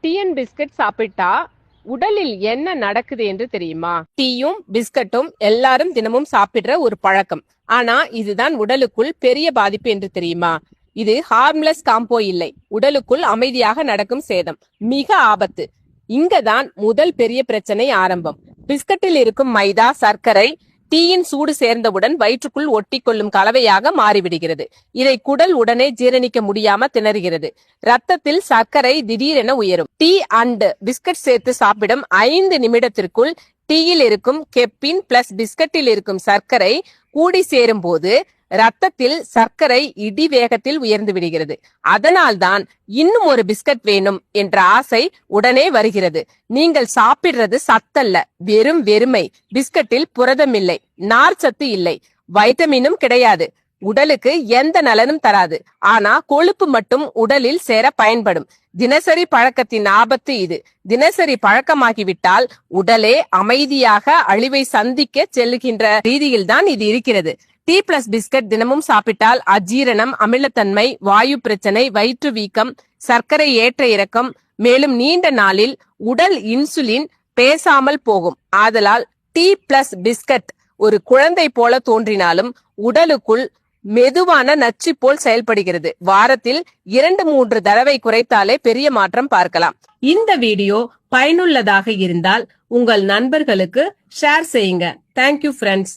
டீயன் biscuit சாப்பிட்டா உடலில் என்ன நடக்குது என்று தெரியுமா? டீயும் பிஸ்கட்டும் எல்லாரும் தினமும் சாப்பிடுற ஒரு பழக்கம். ஆனா இதுதான் உடலுக்குள் பெரிய பாதிப்பு என்று தெரியுமா? இது ஹார்ம்லெஸ் காம்போ இல்லை. உடலுக்குள் அமைதியாக நடக்கும் சேதம். மிக ஆபத்து. இங்கதான் முதல் பெரிய பிரச்சனை ஆரம்பம். பிஸ்கட்டில் இருக்கும் மைதா சர்க்கரை டீயின் சூடு சேர்ந்தவுடன் வயிற்றுக்குள் ஒட்டிக்கொள்ளும் கலவையாக மாறிவிடுகிறது. இதை குடல் உடனே ஜீரணிக்க முடியாம திணறுகிறது. ரத்தத்தில் சர்க்கரை திடீரென உயரும். டீ அண்ட் பிஸ்கட் சேர்த்து சாப்பிடும் ஐந்து நிமிடத்திற்குள் டீயில் இருக்கும் கெப்பின் பிளஸ் பிஸ்கட்டில் இருக்கும் சர்க்கரை கூடி சேரும் போது ரத்தத்தில் சர்க்கரை இடி வேகத்தில் உயர்ந்து விடுகிறது. அதனால்தான் இன்னும் ஒரு பிஸ்கட் வேணும் என்ற ஆசை உடனே வருகிறது. நீங்கள் சாப்பிடுறது சத்தல்ல வெறும் வெறுமை. பிஸ்கட்டில் புரதம் இல்லை நார்ச்சத்து இல்லை. வைட்டமினும் கிடையாது. உடலுக்கு எந்த நலனும் தராது. ஆனா கொழுப்பு மட்டும் உடலில் சேர பயன்படும். தினசரி பழக்கத்தின் ஆபத்து இது. தினசரி பழக்கமாகிவிட்டால் உடலே அமைதியாக அழிவை சந்திக்க செல்லுகின்ற ரீதியில்தான் இது இருக்கிறது. டீ பிளஸ் பிஸ்கட் தினமும் சாப்பிட்டால் அஜீரணம் அமிலத்தன்மை வாயு பிரச்சனை வயிற்று வீக்கம் சர்க்கரை ஏற்ற இறக்கம் மேலும் நீண்ட நாளில் உடல் இன்சுலின் பேசாமல் போகும். ஆதலால் டீ பிளஸ் பிஸ்கட் ஒரு குழந்தை போல தோன்றினாலும் உடலுக்குள் மெதுவான நச்சு போல் செயல்படுகிறது. வாரத்தில் இரண்டு மூன்று தடவை குறைத்தாலே பெரிய மாற்றம் பார்க்கலாம். இந்த வீடியோ பயனுள்ளதாக இருந்தால் உங்கள் நண்பர்களுக்கு ஷேர் செய்யுங்க. Thank you friends